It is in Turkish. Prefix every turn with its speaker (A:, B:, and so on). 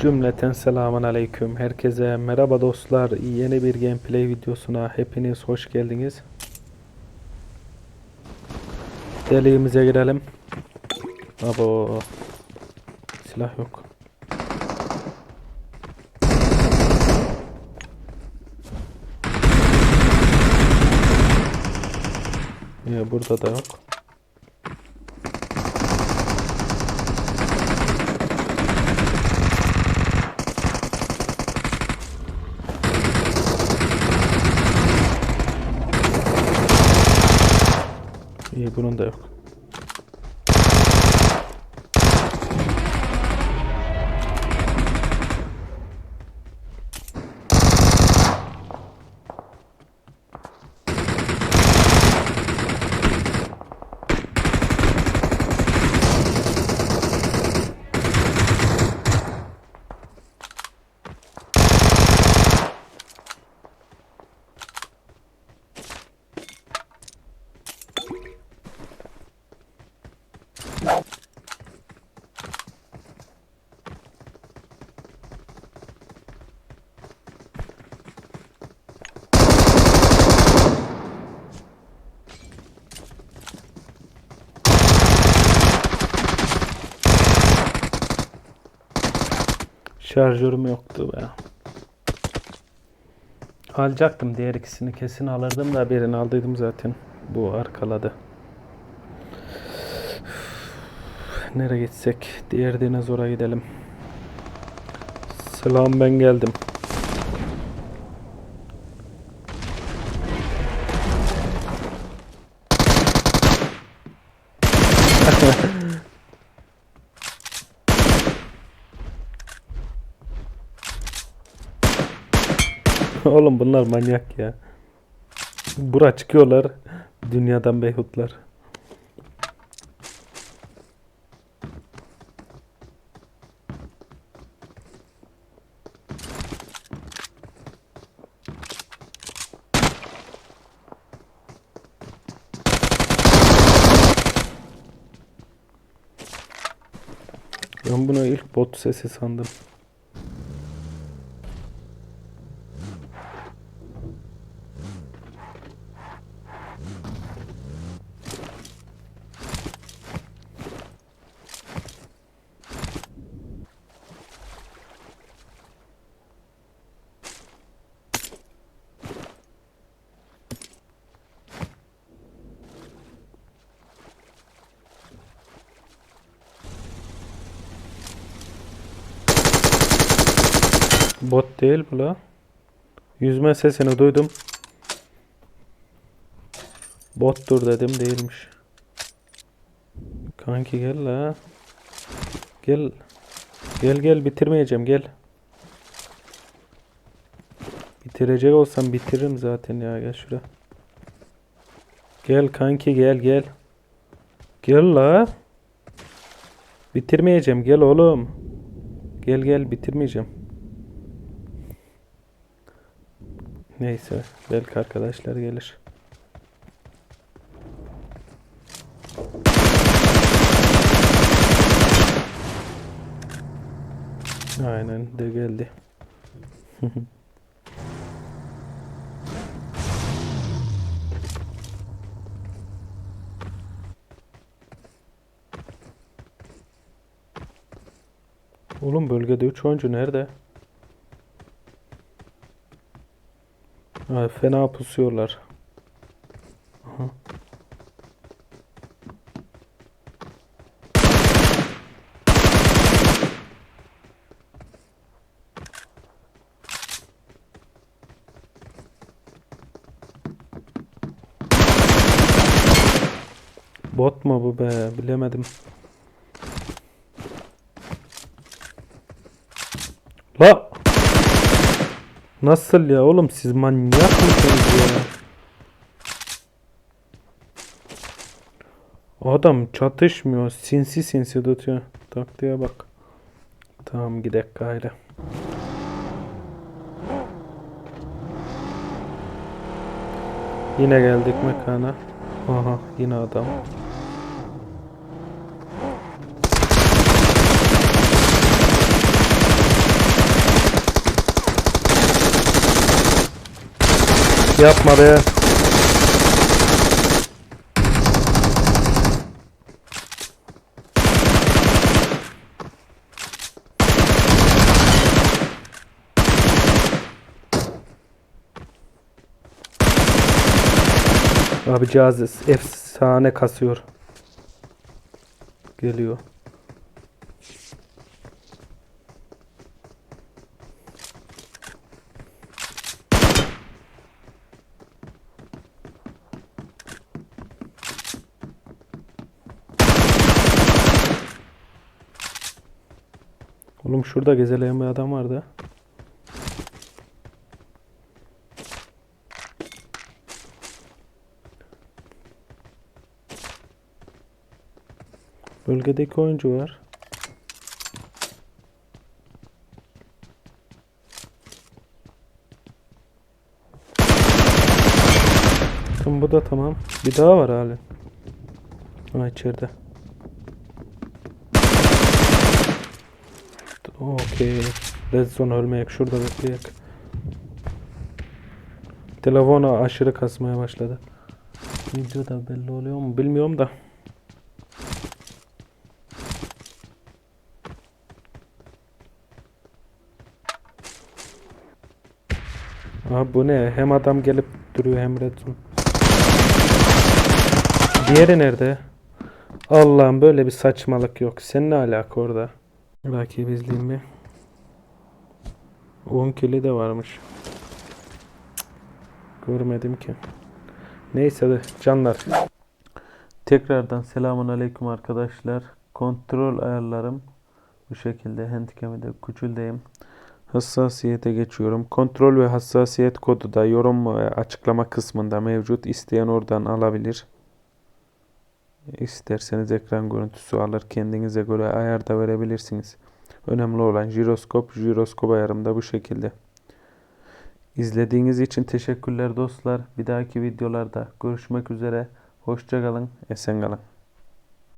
A: Cümleten selamun aleyküm. Herkese merhaba dostlar. Yeni bir gameplay videosuna hepiniz hoş geldiniz. Deliğimize girelim. Abo. Silah yok. Ya burada da yok. não der. Şarjörüm yoktu be. Alacaktım diğer ikisini kesin alırdım da birini aldıydım zaten. Bu arkaladı. Nereye gitsek? Diğer dinozora gidelim. Selam ben geldim. Oğlum bunlar manyak ya. Bura çıkıyorlar. Dünyadan beyhutlar. Ben bunu ilk bot sesi sandım. Bot değil bu la. Yüzme sesini duydum. Bottur dedim değilmiş. Kanki gel la. Gel. Gel gel bitirmeyeceğim gel. Bitirecek olsam bitiririm zaten ya gel şuraya. Gel kanki gel gel. Gel la. Bitirmeyeceğim gel oğlum. Gel gel bitirmeyeceğim. Neyse belki arkadaşlar gelir. Aynen de geldi. Oğlum bölgede 3 oyuncu nerede? Ha, fena pusuyorlar. Aha. Bot mu bu be? Bilemedim. La! Nasıl ya oğlum siz manyak mısınız ya? Adam çatışmıyor. Sinsi sinsi tutuyor. Taktiğe bak. Tamam gidek gayrı. Yine geldik mekana. Aha yine adam. Yapma be. Abi cihaz efsane kasıyor. Geliyor. Oğlum şurada gezeleyen bir adam vardı. Bölgedeki oyuncu var. Tamam bu da tamam. Bir daha var halen. Ha içeride. Okey. Red zone ölmeyek. Şurada bekleyek. Telefonu aşırı kasmaya başladı. Videoda belli oluyor mu bilmiyorum da. Abi bu ne? Hem adam gelip duruyor hem red zone. Diğeri nerede? Allah'ım böyle bir saçmalık yok. Sen ne alaka orada? Rakibi izleyeyim bir. 10 kili de varmış. Görmedim ki. Neyse de canlar. Tekrardan selamun aleyküm arkadaşlar. Kontrol ayarlarım bu şekilde. Handicam'ı da küçüldeyim. Hassasiyete geçiyorum. Kontrol ve hassasiyet kodu da yorum ve açıklama kısmında mevcut. İsteyen oradan alabilir. İsterseniz ekran görüntüsü alır. Kendinize göre ayar da verebilirsiniz. Önemli olan jiroskop. Jiroskop ayarım da bu şekilde. İzlediğiniz için teşekkürler dostlar. Bir dahaki videolarda görüşmek üzere. Hoşça kalın, esen kalın.